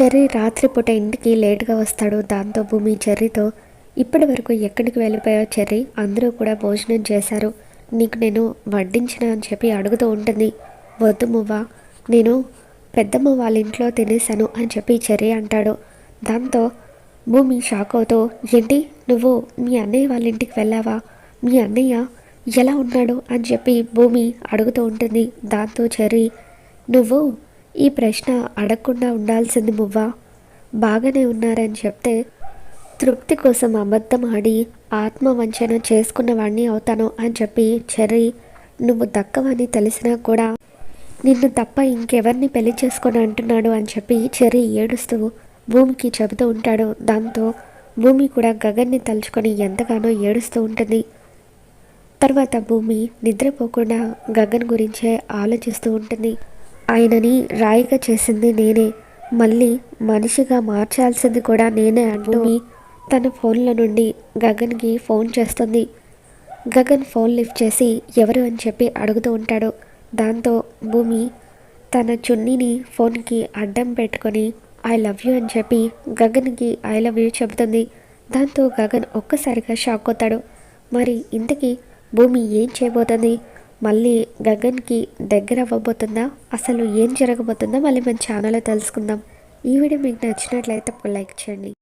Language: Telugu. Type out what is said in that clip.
చెర్రీ రాత్రిపూట ఇంటికి లేటుగా వస్తాడు. దాంతో భూమి చెర్రీతో ఇప్పటి వరకు ఎక్కడికి వెళ్ళిపోయావు చెర్రీ? అందరూ కూడా భోజనం చేశారు. నీకు నేను వడ్డించిన అని చెప్పి అడుగుతూ ఉంటుంది. వద్దు మువ్వ నేను పెద్దమ్మ వాళ్ళ ఇంట్లో తినేశాను అని చెప్పి చెర్రీ అంటాడు. దాంతో భూమి షాక్ అవుతూ ఏంటి? నువ్వు మీ అన్నయ్య వాళ్ళ ఇంటికి వెళ్ళావా? మీ అన్నయ్య ఎలా ఉన్నాడు? అని చెప్పి భూమి అడుగుతూ ఉంటుంది. దాంతో చెర్రీ నువ్వు ఈ ప్రశ్న అడగకుండా ఉండాల్సింది మువ్వా? బాగానే ఉన్నారని చెప్తే తృప్తి కోసం అబద్ధం ఆడి ఆత్మవంచన చేసుకున్నవాడిని అవుతాను అని చెప్పి చెర్రీ నువ్వు దక్కవని తెలిసినా కూడా నిన్ను తప్ప ఇంకెవరిని పెళ్ళి చేసుకొని అంటున్నాడు అని చెప్పి చెర్రీ ఏడుస్తూ భూమికి చెబుతూ ఉంటాడు. దాంతో భూమి కూడా గగన్ని తలుచుకొని ఎంతగానో ఏడుస్తూ ఉంటుంది. తర్వాత భూమి నిద్రపోకుండా గగన్ గురించే ఆలోచిస్తూ ఉంటుంది. ఆయనని రాయిగా చేసింది నేనే. మళ్ళీ మనిషిగా మార్చాల్సింది కూడా నేనే అంటూ తన ఫోన్ల నుండి గగన్కి ఫోన్ చేస్తుంది. గగన్ ఫోన్ లిఫ్ట్ చేసి ఎవరు అని చెప్పి అడుగుతూ ఉంటాడు. దాంతో భూమి తన చున్నీని ఫోన్కి అడ్డం పెట్టుకొని ఐ లవ్ యూ అని చెప్పి గగన్కి ఐ లవ్ యూ చెబుతుంది. దాంతో గగన్ ఒక్కసారిగా షాక్ అవుతాడు. మరి ఇంతకీ భూమి ఏం చేయబోతుంది? మళ్ళీ గగన్కి దగ్గర అవ్వబోతుందా? అసలు ఏం జరగబోతుందో మళ్ళీ మన ఛానల్లో తెలుసుకుందాం. ఈ వీడియో మీకు నచ్చినట్లయితే లైక్ చేయండి.